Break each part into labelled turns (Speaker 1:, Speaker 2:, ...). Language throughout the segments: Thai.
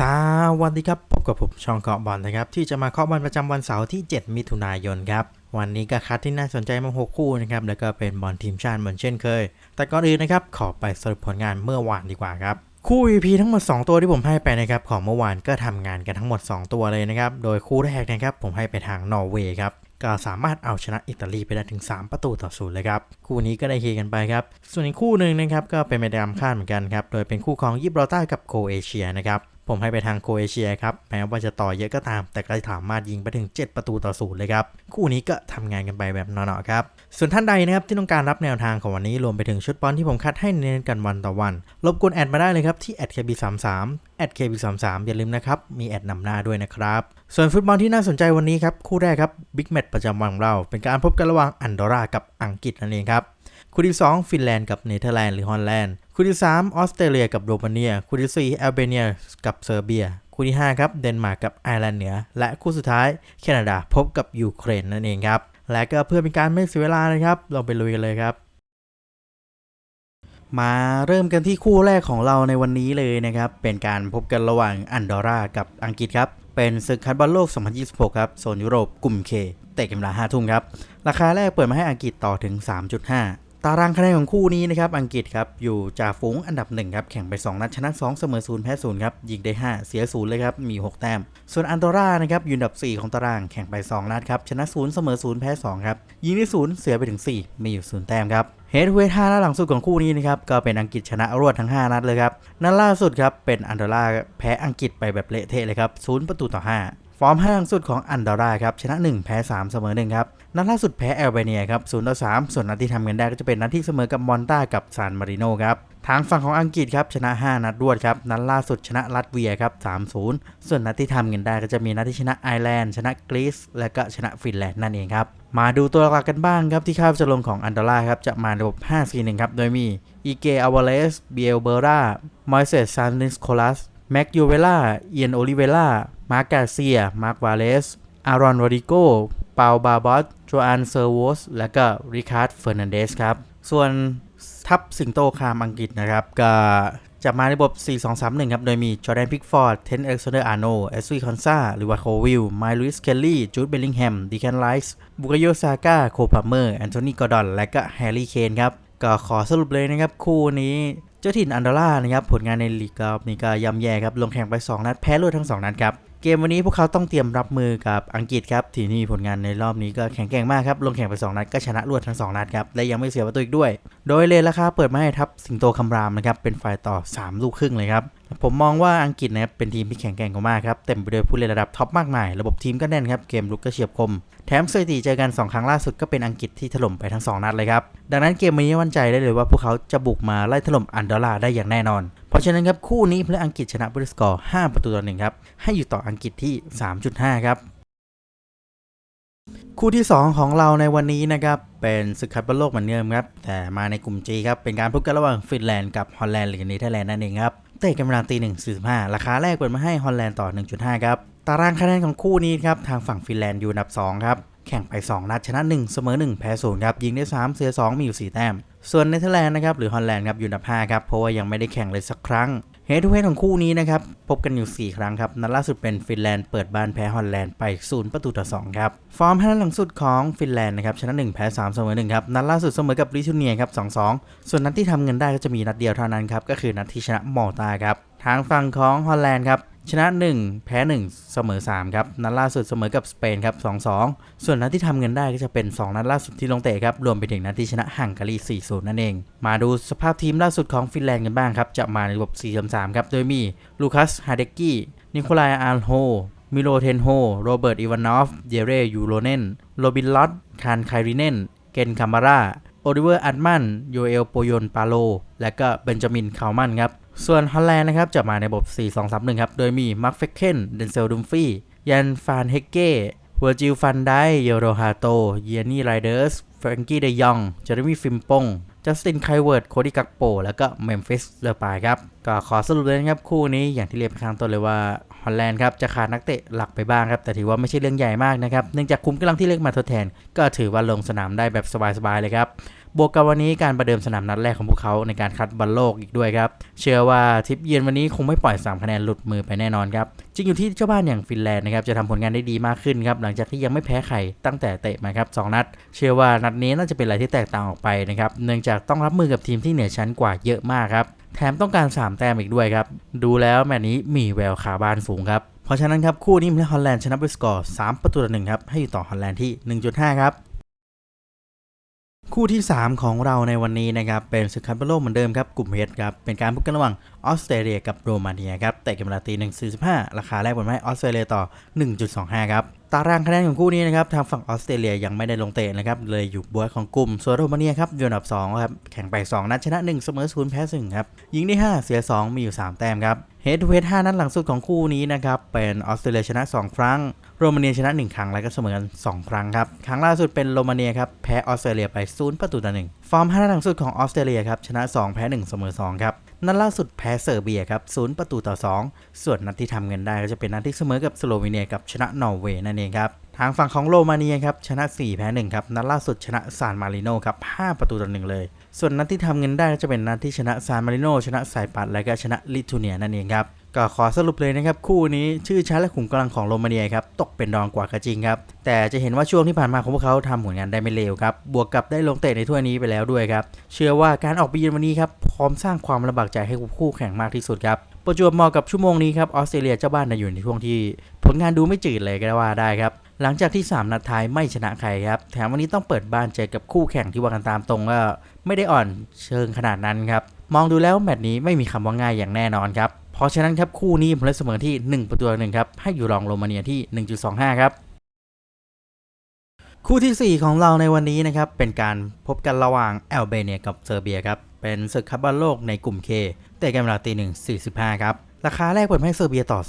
Speaker 1: สวัสดีครับ พบกับผมช่องเกาะบอลนะครับ ที่จะมาเคาะบอลประจำวันเสาร์ที่ 7 มิถุนายนครับ วันนี้ก็คัดที่น่าสนใจมา 6 คู่นะครับ แล้วก็เป็นบอลทีมชาติเหมือนเช่นเคย แต่ก่อนอื่นนะครับ ขอไปสรุปผลงานเมื่อวานดีกว่าครับ คู่ VP ทั้งหมด 2 ตัวที่ผมให้ไปนะครับ ของเมื่อวานก็ทำงานกันทั้งหมด 2 ตัวเลยนะครับ โดยคู่แรกนะครับผมให้ไปทางนอร์เวย์ครับก็สามารถเอาชนะอิตาลีไปได้ถึง 3 ประตูต่อศูนย์เลยครับ คู่นี้ก็ได้เฮกันไปครับ ส่วนอีกคู่หนึ่งนะครับก็เป็นไปตามคาดเหมือนกันครับ โดยเป็นคู่ของยิบราตอร์กับโคเอเชียนะครับ ผมให้ไปทางโคเอเชียครับ แม้ว่าจะต่อเยอะก็ตาม แต่ก็สามารถยิงไปถึง 7 ประตูต่อศูนย์เลยครับ คู่นี้ก็ทำงานกันไปแบบเนาะๆครับ ส่วนท่านใดนะครับที่ต้องการรับแนวทางของวันนี้รวมไปถึงชุดบอลที่ผมคัดให้เน้นกันวันต่อวัน รบกวนแอดมาได้เลยครับที่ @kb33 @kb33 อย่าลืมนะครับ มีแอดนำหน้าด้วยนะครับ ส่วนฟุตบอลที่น่าสนใจวันนี้ครับคู่แรกครับบิ๊กแมตช์ประจำวันของเรา เป็นการพบกันระหว่างอันดอร่ากับอังกฤษนั่นเองครับคู่ที่2ฟินแลนด์กับเนเธอร์แลนด์หรือฮอลแลนด์ คู่ที่3ออสเตรเลียกับโรมาเนีย คู่ที่ 4 แอลเบเนียกับเซอร์เบีย คู่ที่ 5 ครับ เดนมาร์กกับไอร์แลนด์เหนือ และคู่สุดท้ายแคนาดาพบกับยูเครนนั่นเองครับ และก็เพื่อเป็นการไม่เสียเวลานะครับ เราไปลุยกันเลยครับ มาเริ่มกันที่คู่แรกของเราในวันนี้เลยนะครับ เป็นการพบกันระหว่างอันดอร่ากับอังกฤษครับ เป็นศึกคัดบอลโลก 2026 ครับ โซนยุโรปกลุ่ม K เตะกันเวลา5ทุ่มครับ ราคาแรกเปิดมาให้อังกฤษต่อถึง 3.5 ตารางคะแนนของคู่นี้นะครับอังกฤษครับอยู่จ่าฝูงอันดับ1ครับแข่งไป 2 นัดชนะ 2 เสมอ0แพ้0ครับยิงได้ 5 เสีย0เลยครับมี 6 แต้ม ส่วนอันดอร่านะครับอยู่อันดับ 4 ของตารางแข่งไป 2 นัดครับชนะ0เสมอ0แพ้2ครับยิงได้0เสียไปถึง 4 มีอยู่ 0 แต้มครับเฮดเวท5นัดหลังสุดของคู่นี้นะครับก็เป็นอังกฤษชนะรวดทั้ง 5 นัดเลยครับนัดล่าสุดครับเป็นอันดอร่าแพ้อังกฤษไปแบบเละเทะเลยครับ0ประตูต่อ 5 อร์มหลังสุดของอันดอร่าครับชนะ 1 แพ้ 3 เสมอ1ครับนัดล่าสุดแพ้แอลเบเนียครับ0ต่อ3ส่วนนัดที่ทำเงินได้ก็จะเป็นนัดที่เสมอกับมอนตากับซานมาริโนครับทางฝั่งของอังกฤษครับชนะ 5 นัดรวดครับนัดล่าสุดชนะลัตเวียครับ3-0 ส่วนนัดที่ทำเงินได้ก็จะมีนัดที่ชนะไอร์แลนด์ชนะกรีซและก็ชนะฟินแลนด์นั่นเองครับมาดูตัวหลักกันบ้างครับที่คาดจะลงของอันดอร่าครับจะมาระบบ 5-4-1 ครับโดยมีอีเกอวาเลสเบียลเบร่ามอยเซสซานนิสโคลัสแม็กยูเวล่าเอียนโอลิเวล่า มาร์กาเซีย มาร์กวาเลส อารอนโรดิโกเปาบาบอสโจอันเซอร์วสและก็ริคาร์ดเฟอร์นันเดสครับ ส่วนทัพสิงโตคามอังกฤษนะครับ ก็จะมาในระบบ 4-2-3-1 ครับ โดยมีจอร์แดนพิกฟอร์ด เทนเอ็กซ์เดอร์อาร์โนเอสวีคอนซาหรือว่าโควิลไมลุสเคลลี่ จูดเบลลิงแฮม ดีแคนไลส์ บุกโยซาก้า โคพาเมอร์ แอนโทนีกอร์ดอน และก็แฮร์รี่เคนครับ ก็ขอสรุปเลยนะครับ คู่นี้เจ้าถิ่นอันดอร่านะครับ ผลงานในลีกก็นี่ก็ย่ำแย่ครับ ลงแข่งไป 2 นัด แพ้รวดทั้ง 2 นัดครับ เกมวันนี้พวกเขาต้องเตรียมรับมือกับอังกฤษครับที่นี่ผลงานในรอบนี้ก็แข็งแกร่งมากครับ ลงแข่งไป 2 นัดก็ชนะรวดทั้ง 2 นัดครับ และยังไม่เสียประตูอีกด้วย โดยเลนราคาเปิดมาให้ทับสิงโตคำรามนะครับ เป็นฝ่ายต่อ 3 ลูกครึ่งเลยครับ ผมมองว่าอังกฤษนะครับเป็นทีมที่แข็งแกร่งกว่ามากครับเต็มไปด้วยผู้เล่นระดับท็อปมากมาย ระบบทีมก็แน่นครับเกมลุกก็เฉียบคม แถมสถิติเจอกัน 2 ครั้งล่าสุดก็เป็นอังกฤษที่ถล่มไปทั้ง 2 นัดเลยครับ ดังนั้นเกมนี้มั่นใจได้เลยว่าพวกเขาจะบุกมาไล่ถล่มอันดอร่าได้อย่างแน่นอน เพราะฉะนั้นครับคู่นี้เพื่ออังกฤษชนะบริสกอร์5ประตูต่อหนึ่งครับให้อยู่ต่ออังกฤษที่ 3.5 ครับ คู่ที่ 2 ของเราในวันนี้นะครับ เป็นศึกคัดบอลโลกเหมือนเดิมครับ แต่มาในกลุ่ม G ครับ เป็นการพบกันระหว่างฟินแลนด์กับฮอลแลนด์หรือเนเธอร์แลนด์นั่นเองครับ เตะกันเวลาตีหนึ่งสี่สิบห้าราคาแรกเปิดมาให้ฮอลแลนด์ต่อ 1.5 ครับ ตารางคะแนนของคู่นี้ครับ ทางฝั่งฟินแลนด์อยู่อันดับ 2 ครับ แข่งไป 2 นัดชนะ 1 เสมอ 1 แพ้0ครับ ยิงได้ 3 เสีย 2 มีอยู่ 4 แต้ม ส่วนเนเธอร์แลนด์นะครับหรือฮอลแลนด์ครับอยู่อันดับ5ครับเพราะว่ายังไม่ได้แข่งเลยสักครั้ง เฮดทูเฮดของคู่นี้นะครับ พบกันอยู่ 4 ครั้งครับ นัดล่าสุดเป็นฟินแลนด์เปิดบ้านแพ้ฮอลแลนด์ไป 0 ประตูต่อ 2 ครับ ฟอร์ม5นัดหลังสุดของฟินแลนด์นะครับ ชนะ 1 แพ้ 3 เสมอ 1 ครับ นัดล่าสุดเสมอกับลิทูเนียครับ 2-2 ส่วนนัดที่ทำเงินได้ก็จะมีนัดเดียวเท่านั้นครับ ก็คือนัดที่ชนะมอลตาครับ ทางฝั่งของฮอลแลนด์ครับ ชนะ 1 แพ้ 1 เสมอ 3 ครับ นัดล่าสุดเสมอกับสเปนครับ 2-2 ส่วนนัดที่ทำเงินได้ก็จะเป็น 2 นัดล่าสุดที่ลงเตะครับ รวมไปถึงนัดที่ชนะฮังการี 4-0 นั่นเอง มาดูสภาพทีมล่าสุดของฟินแลนด์กันบ้างครับ จะมาในระบบ 4-3-3 ครับ โดยมีลูคัส ฮาเดกกี้ นิโคลายอาร์โฮ มิโลเทนโฮ โรเบิร์ต อีวานอฟ เยเร ยูโรเนน โรบินลอตคานไคริเนน เกนคามารา โอลิเวอร์ อัดมันโยเอล โปยนปาโล และก็เบนจามิน คาวมันครับ ส่วนฮอลแลนด์นะครับจะมาในระบบ 4-2-3-1 ครับ โดยมีมาร์คเฟคเคนเดนเซลดุมฟี่ยันฟานเฮเก้เวอร์จิลฟันไดโยโรฮาโต เยนี่ไรเดอร์สแฟรงกี้เดยองเจอร์มี่ฟิมปงจัสตินไคเวิร์ด โคดี้กักโป แล้วก็เมมฟิสเลอปายครับ ก็ขอสรุปเลยนะครับ คู่นี้อย่างที่เรียนไปข้างต้นเลยว่า ฮอลแลนด์ครับจะขาดนักเตะหลักไปบ้างครับแต่ถือว่าไม่ใช่เรื่องใหญ่มากนะครับเนื่องจากคุมกำลังที่เลือกมาทดแทน ก็ถือว่าลงสนามได้แบบสบายๆเลยครับบวกกับวันนี้การประเดิมสนามนัดแรกของพวกเขาในการคัดบอลโลกอีกด้วยครับ เชื่อว่าทริปเยือนวันนี้คงไม่ปล่อย 3 คะแนนหลุดมือไปแน่นอนครับจริงอยู่ที่เจ้าบ้านอย่างฟินแลนด์นะครับจะทำผลงานได้ดีมากขึ้นครับหลังจากที่ยังไม่แพ้ใครตั้งแต่เตะมาครับสองนัด เชื่อว่านัดนี้น่าจะเป็นอะไรที่แตกต่างออกไปนะครับเนื่องจากต้องรับมือกับทีมที่เหนือชั้นกว่าเยอะมากครับ แถมต้องการ 3 แต้มอีกด้วยครับ ดูแล้วแมตช์นี้มีแววขาบานสูงครับ เพราะฉะนั้นครับคู่นี้มิลฮอลแลนด์ชนะไปสกอร์ 3 ประตูต่อหนึ่งครับ ให้อยู่ต่อฮอลแลนด์ที่ 1.5 ครับ คู่ที่ 3 ของเราในวันนี้นะครับ เป็นศึกคัพเปโลกเหมือนเดิมครับ กลุ่มเฮดครับ เป็นการพบกันระหว่าง ออสเตรเลียกับโรมาเนียครับแต่เกมเวลาตี1.45ราคาแรกผลให้ออสเตรเลียต่อ 1.25 ครับ ตารางคะแนนของคู่นี้นะครับ ทางฝั่งออสเตรเลียยังไม่ได้ลงเตะนะครับ เลยอยู่บวของกลุ่ม ส่วนโรมาเนียครับอยู่อันดับ2ครับแข่งไป 2 นัดชนะ 1 เสมอ0แพ้1ครับยิงได้ 5 เสีย 2 มีอยู่ 3 แต้มครับเฮดทูเฮด5นัดหลังสุดของคู่นี้นะครับเป็นออสเตรเลียชนะ 2 ครั้งโรมาเนียชนะ 1 ครั้งและก็เสมอกัน2ครั้งครับครั้งล่าสุดเป็นโรมาเนียครับแพ้ออสเตรเลียไป0ประตูต่อ1ฟอร์ม5นัดหลังสุดของออสเตรเลียครับชนะ 2 แพ้ 1 เสมอ2ครับ นัดล่าสุดแพ้เซอร์เบียครับ0ประตูต่อ 2 ส่วนนัดที่ทำเงินได้ก็จะเป็นนัดที่เสมอกับสโลวีเนียกับชนะนอร์เวย์นั่นเองครับทางฝั่งของโรมาเนียครับชนะ 4 แพ้1ครับนัดล่าสุดชนะซานมาริโนครับ5ประตูต่อ1เลย ส่วนนัดที่ทำเงินได้ก็จะเป็นนัดที่ชนะซานมาริโนชนะไซปัสและก็ชนะลิทัวเนียนั่นเองครับ ก็ขอสรุปเลยนะครับ คู่นี้ชื่อชั้นและขุมกำลังของโรมาเนียครับตกเป็นรองกว่าก็จริงครับ แต่จะเห็นว่าช่วงที่ผ่านมาของพวกเขาทำผลงานได้ไม่เลวครับ บวกกับได้ลงเตะในถ้วยนี้ไปแล้วด้วยครับ เชื่อว่าการออกไปเยือนวันนี้ครับพร้อมสร้างความลำบากใจให้คู่แข่งมากที่สุดครับประจวบเหมาะกับชั่วโมงนี้ครับออสเตรเลียเจ้าบ้านนอยู่ในช่วงที่ ผลงานดูไม่จืดเลยก็ว่าได้ครับหลังจากที่ 3 นัดท้ายไม่ชนะใครครับ แถมวันนี้ต้องเปิดบ้านเจอกับคู่แข่งที่ว่ากันตามตรงว่าไม่ได้อ่อนเชิงขนาดนั้นครับ มองดูแล้วแมตช์นี้ไม่มีคำว่าง่ายอย่างแน่นอนครับ เพราะฉะนั้นครับคู่นี้ผมเลยเสมอที่ 1 ประตูหนึ่งครับให้อยู่รองโรมาเนียที่ 1.25 ครับ คู่ทีสี่ 4 ของเราในวันนี้นะครับเป็นการพบกันระหว่างแอลเบเนียกับเซอร์เบียครับเป็นศึกคัพบอลโลกในกลุ่ม K แต่กันเวลาตีหนึ่งสี่สิบห้าครับราคาแรกเปิดให้เซอร์เบียต่อ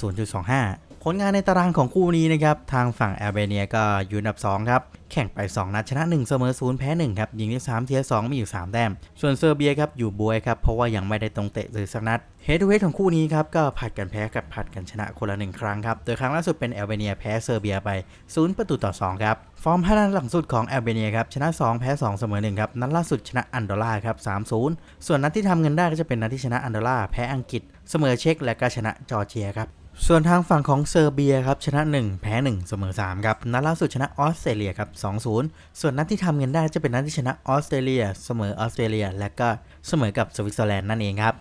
Speaker 1: 0.25 ผลงานในตารางของคู่นี้นะครับทางฝั่งแอลเบเนียก็อยู่อันดับ2ครับแข่งไป 2 นัดชนะ 1 เสมอ0แพ้1ครับยิงได้3เทียร์2มีอยู่ 3 แต้ม ส่วนเซอร์เบียครับอยู่บวยครับเพราะว่ายังไม่ได้ตรงเตะเลยสักนัดเฮดเฮดของคู่นี้ครับก็ผัดกันแพ้กับผัดกันชนะคนละ1ครั้งครับโดยครั้งล่าสุดเป็นแอลเบเนียแพ้เซอร์เบียไป 0 ประตูต่อ 2 ครับ ฟอร์ม5นัดหลังสุดของแอลเบเนียครับชนะ 2 แพ้ 2 เสมอ1ครับนัดล่าสุดชนะอันดอร่าครับ3-0 ส่วนนัดที่ทำเงินได้ก็จะเป็นนัดที่ชนะอันดอร่าแพ้อังกฤษเสมอเช็กและก็ชนะจอร์เจียครับ ส่วนทางฝั่งของเซอร์เบียครับชนะ 1 แพ้ 1 เสมอ3ครับนัดล่าสุดชนะออสเตรเลียครับ2-0 ส่วนนัดที่ทำเงินได้จะเป็นนัดที่ชนะออสเตรเลีย เสมอออสเตรเลีย และก็เสมอกับสวิตเซอร์แลนด์นั่นเองครับ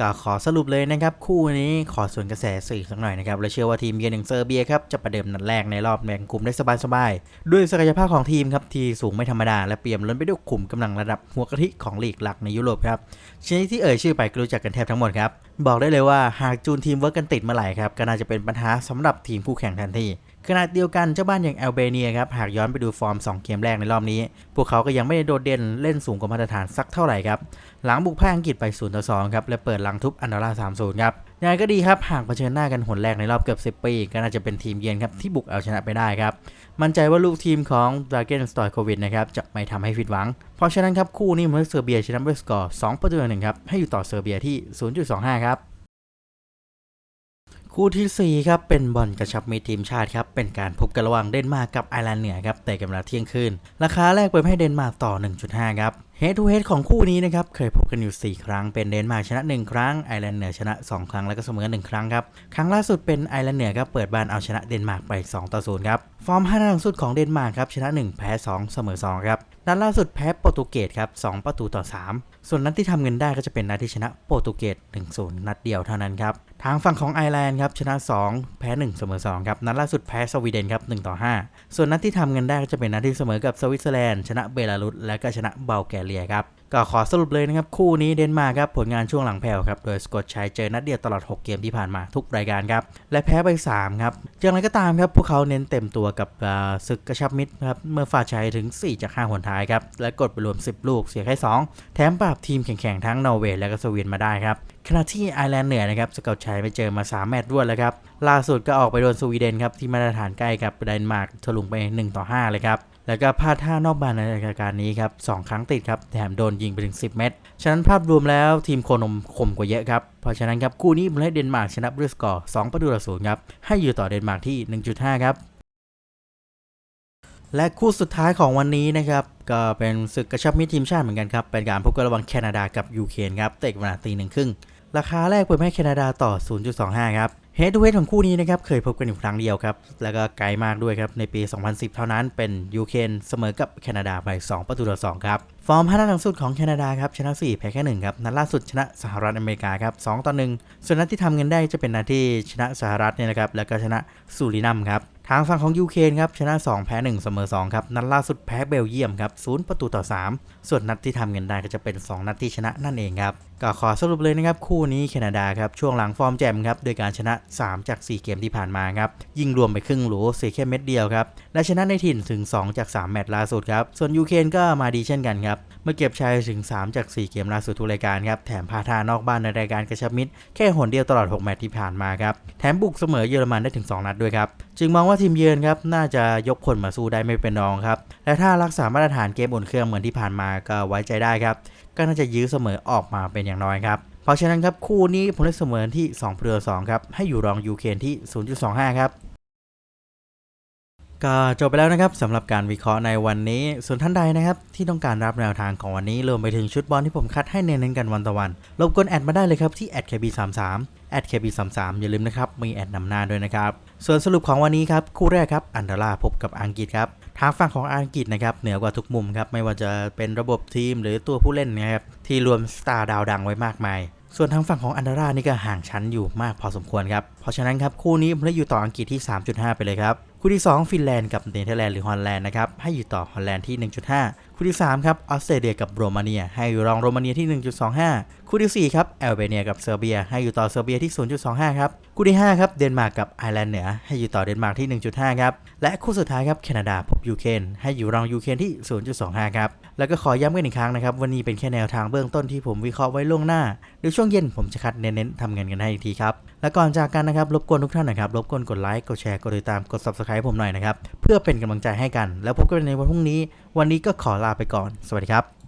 Speaker 1: ก็ขอสรุปเลยนะครับ คู่นี้ขอส่วนกระแสสื่อสักหน่อยนะครับ และเชื่อว่าทีมเยือนอย่งเซอร์เบียครับ จะประเดิมนัดแรกในรอบแบ่งกลุ่มได้สบายๆ ด้วยศักยภาพของทีมครับ ที่สูงไม่ธรรมดา และเปี่ยมล้นไปด้วยขุมกำลังระดับหัวกะทิของลีกหลักในยุโรปครับชนิดที่เอ่ยชื่อไปก็รู้จักกันแทบทั้งหมดครับบอกได้เลยว่าหากจูนทีมเวิร์กกันติดเมื่อไหร่ครับก็น่าจะเป็นปัญหาสำหรับทีมคู่แข่งทันที ขณะเดียวกันเจ้าบ้านอย่างแอลเบเนียครับหากย้อนไปดูฟอร์ม 2 เกมแรกในรอบนี้ พวกเขาก็ยังไม่ได้โดดเด่นเล่นสูงกว่ามาตรฐานสักเท่าไหร่ครับ หลังบุกแพ้อังกฤษไป0ต่อ2ครับและเปิดลังทุบอันดอร่า3-0 ครับยังไงก็ดีครับหากเผชิญหน้ากันหนแรกในรอบเกือบ 10 ปี ก็น่าจะเป็นทีมเยือนครับที่บุกเอาชนะไปได้ครับ มั่นใจว่าลูกทีมของดราเกนสตอยโควิดนะครับจะไม่ทำให้ผิดหวัง เพราะฉะนั้นครับคู่นี้เมื่อเซอร์เบียชนะด้วยสกอร์2ประตูต่อหนึ่งครับให้อยู่ต่อเซอร์เบียที่ 0.25 ครับ คู่ทีสี่ 4 ครับเป็นบอลกระชับมิตรทีมชาติครับเป็นการพบกันระหว่างเดนมาร์กกับไอร์แลนด์เหนือครับแต่กันเวลาเที่ยงคืนราคาแรกเปิดให้เดนมาร์กต่อ 1.5 ครับเฮดทูเฮดของคู่นี้นะครับเคยพบกันอยู่ 4 ครั้งเป็นเดนมาร์กชนะ 1 ครั้งไอร์แลนด์เหนือชนะ 2 ครั้งแล้วก็เสมอ1ครั้งครับครั้งล่าสุดเป็นไอร์แลนด์เหนือครับเปิดบ้านเอาชนะเดนมาร์กไป2ต่อ0ครับฟอร์ม5นัดหลังสุดของเดนมาร์กครับชนะ 1 แพ้ 2 เสมอ2ครับ นัดล่าสุดแพ้โปรตุเกสครับ2ประตูต่อ 3 ส่วนนัดที่ทำเงินได้ก็จะเป็นนัดที่ชนะโปรตุเกส1-0 นัดเดียวเท่านั้นครับ ทางฝั่งของไอร์แลนด์ครับชนะ 2 แพ้1เสมอ2ครับ นัดล่าสุดแพ้สวีเดนครับ1ต่อ 5 ส่วนนัดที่ทำเงินได้ก็จะเป็นนัดที่เสมอกับสวิตเซอร์แลนด์ชนะเบลารุสและก็ชนะเบลแกเรียครับ ก็ขอสรุปเลยนะครับ คู่นี้เดนมาร์กครับ ผลงานช่วงหลังแผ่วครับ โดยสกอตชัยเจอนัดเดียวตลอด 6 เกมที่ผ่านมาทุกรายการครับ และแพ้ไป 3 ครับอย่างไรก็ตามครับ พวกเขาเน้นเต็มตัวกับศึกกระชับมิตรครับ เมื่อฝ่าชัยถึง 4 จาก 5 หนท้ายครับ และกดไปรวม 10 ลูกเสียแค่ 2 แถมปราบทีมแข่งๆทั้งนอร์เวย์และก็สวีเดนมาได้ครับ ขณะที่ไอร์แลนด์เหนือนะครับสเกลชัยไปเจอมา 3 แมตช์รวดแล้วครับ ล่าสุดก็ออกไปโดนสวีเดนครับที่มาตรฐานใกล้กับเดนมาร์กถลุงไป 1 ต่อ 5 เลยครับ แล้วก็พลาดท่านอกบ้านในรายการนี้ครับ 2 ครั้งติดครับ แถมโดนยิงไปถึง 10 เม็ดฉะนั้นภาพรวมแล้วทีมโคนมคมกว่าเยอะครับ เพราะฉะนั้นครับคู่นี้ผมให้เดนมาร์กชนะด้วยสกอร์2ประตูต่อศูนย์ครับให้อยู่ต่อเดนมาร์กที่ 1.5 ครับและคู่สุดท้ายของวันนี้นะครับ ก็เป็นศึกกระชับมิตรทีมชาติเหมือนกันครับ เป็นการพบกันระหว่างแคนาดากับยูเครนครับเตะเวลาตีหนึ่งครึ่ง ราคาแรกเปิดให้แคนาดาต่อ 0.25 ครับเฮด o ูเ a ของคู่นี้นะครับเคยพบกันอยู่ครั้งเดียวครับ แล้วก็ไกลมากด้วยครับ ในปี 2010 เท่านั้นเป็นยูเครนเสมอกับแคนาดาไป 2 ประตูต่อ2ครับ ฟอร์ม5นัดหลังสุดของแคนาดาครับ ชนะ 4 แพ้แค่ 1 ครับ นัดล่าสุดชนะสหรัฐอเมริกาครับ 2 ต่อ 1 ส่วนนัดที่ทำเงินได้จะเป็นนัดที่ชนะสหรัฐเนี่ยนะครับแล้วก็ชนะสุรินัมครับทางฝั่งของยูเครนครับชนะ 2 แพ้ 1 เสมอ2ครับนัดล่าสุดแพ้เบลเยียมครับ0ประตูต่อ 3 ส่วนนัดที่ทำเงินได้ก็จะเป็น 2 นัดที่ชนะนั่นเองครับ ก็ขอสรุปเลยนะครับคู่นี้แคนาดาครับช่วงหลังฟอร์มแจ่มครับโดยการชนะ 3 จาก 4 เกมที่ผ่านมาครับยิงรวมไปครึ่งโหลเสียแค่เม็ดเดียวครับและชนะในถิ่นถึง 2 จาก 3 แมตช์ล่าสุดครับส่วนยูเครนก็มาดีเช่นกันครับเมื่อเก็บชัยถึง 3 จาก 4 เกมล่าสุดทุกรายการครับแถมพาทานอกบ้านในรายการกระชับมิตรแค่หนเดียวตลอด 6 แมตช์ที่ผ่านมาครับแถมบุกเสมอเยอรมันได้ถึง 2 นัดด้วยครับจึงมองว่าทีมเยือนครับน่าจะยกคนมาสู้ได้ไม่เป็นรองครับและถ้ารักษามาตรฐานเกมอุ่นเครื่องเหมือนที่ผ่านมาก็ไว้ใจได้ครับ ก็น่าจะยื้อเสมอออกมาเป็นอย่างน้อยครับเพราะฉะนั้นครับคู่นี้ผมได้เสมอที่2เปลือ2ครับให้อยู่รองยูเครนที่ 0.25 ครับก็จบไปแล้วนะครับสำหรับการวิเคราะห์ในวันนี้ ส่วนท่านใดนะครับที่ต้องการรับแนวทางของวันนี้รวมไปถึงชุดบอลที่ผมคัดให้เน้นๆกันวันต่อวันรบกวนแอดมาได้เลยครับที่ @kb33 @kb33 อย่าลืมนะครับมีแอดนำหน้าด้วยนะครับ ส่วนสรุปของวันนี้ครับคู่แรกครับอันดาราพบกับอังกฤษครับ ทางฝั่งของอังกฤษนะครับเหนือกว่าทุกมุมครับไม่ว่าจะเป็นระบบทีมหรือตัวผู้เล่นนะครับที่รวมสตาร์ดาวดังไว้มากมาย ส่วนทางฝั่งของอันดารานี่ก็ห่างชั้นอยู่มากพอสมควรครับเพราะฉะนั้นครับคู่นี้ผมได้อยู่ต่ออังกฤษที่ 3.5 ไปเลยครับคู่ที่ 2 ฟินแลนด์กับเนเธอร์แลนด์หรือฮอลแลนด์นะครับให้อยู่ต่อฮอลแลนด์ที่ 1.5 คู่ที่3ครับออสเตรเลียกับโรมาเนีย ให้อยู่รองโรมาเนียที่ 1.25 คู่ที่4ครับแอลเบเนียกับเซอร์เบีย ให้อยู่ต่อเซอร์เบียที่ 0.25 ครับคู่ที่5ครับเดนมาร์กกับไอร์แลนด์เหนือ ให้อยู่ต่อเดนมาร์กที่ 1.5 ครับและคู่สุดท้ายครับแคนาดาพบยูเครนให้อยู่รองยูเครนที่ 0.25 ครับแล้วก็ขอย้ำกันอีกครั้งนะครับวันนี้เป็นแค่แนวทางเบื้องต้นที่ผมวิเคราะห์ไว้ล่วงหน้าเดี๋ยวช่วงเย็นผมจะคัดเน้นๆทำเงินกันให้อีกทีครับและก่อนจากกันนะครับรบกวนทุกท่านนะครับรบกวนกดไลค์กดแชร์กดติดตามกด subscribe ผมหน่อยนะครับเพื่อเป็นกำลังใจให้กัน แล้วพบกันในวันพรุ่งนี้วันนี้ก็ขอลาไปก่อน สวัสดีครับ